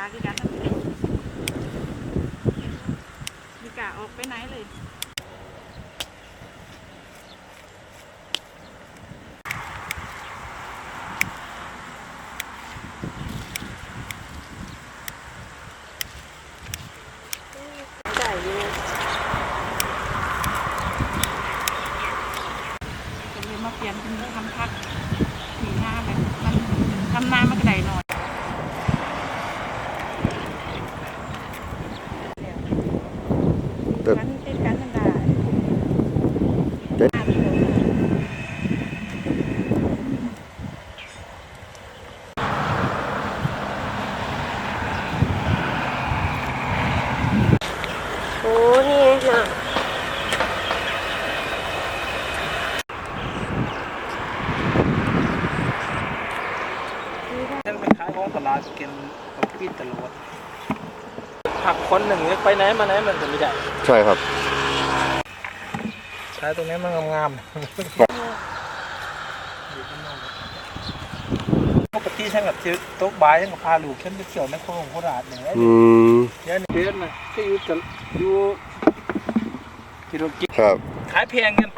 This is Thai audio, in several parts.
าคือกันนั่นแหละมีกะออกไปไหนเลยเปลี่ยนเป็นทำพักหนีหน้าแบบมันทำนามันก็ได้หน่อย แต่ กันติดกันมันได้ แต่ ห้ากิ โลโอ้นี่ไงน่ะฉันไปขายของตลาดกินกับพี่ตลอดหักคนหนึ่งไปไหนมาไหนมันจะไม่ได้ ใช่ครับ ใช้ตรงนี้มันงามๆปกติฉันกับเจอโต๊ะบายฉันกับพาลูกฉันไปเที่ยวในโครงโคราชเนี่ยอืมเดี๋ยวนี้เดือนน่ะที่อยู่จะอยู่กิโลกิครับ ขายแพงกัน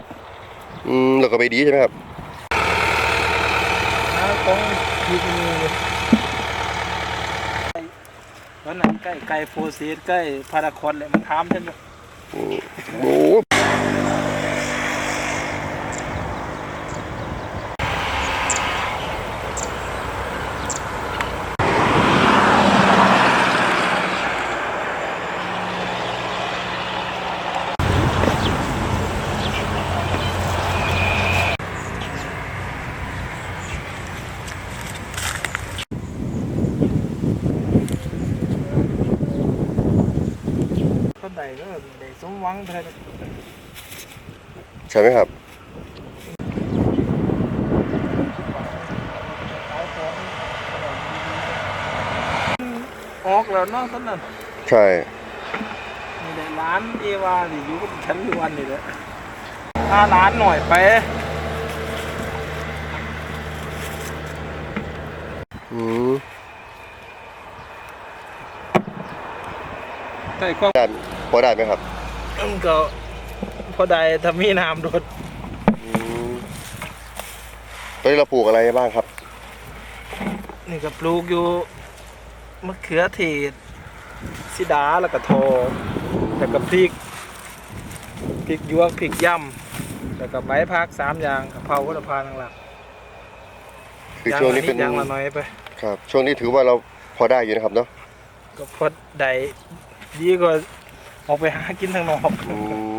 อืมแล้วก็ไปดีใช่ไหมครับนะของที่นี่วันนั้นใกล้ไก่โฟซีใกล้พาราคอนเลยมันถามฉันว่าอืมโอ้ คนใดก็ได้สมหวังเท่าใช่ไหมครับ ออกแล้วเนาะท่านนั้นใช่ มีแต่ร้านเอวานี่อยู่กับฉันทุกวันนี่แหละถ้าร้านหน่อยไปอืมแต่ก็ได้ พอได้ไหมครับมันก็พอได้ถ้ามีน้ำโดดอืมตอนนี้เราปลูกอะไรบ้างครับ นี่ก็ปลูกอยู่มะเขือเทศสิดาแล้วก็โทแล้วก็พริกพริกหยวกพริกย่ำแล้วก็ใบพักสามอย่างกะเพราก็ละพานังหลักคือช่วงนี้เป็นอย่างละน้อยไป ครับ ช่วงนี้ถือว่าเราพอได้อยู่นะครับเนาะก็พอได้ดีกว่า ออกไปหากินทางนอกอืม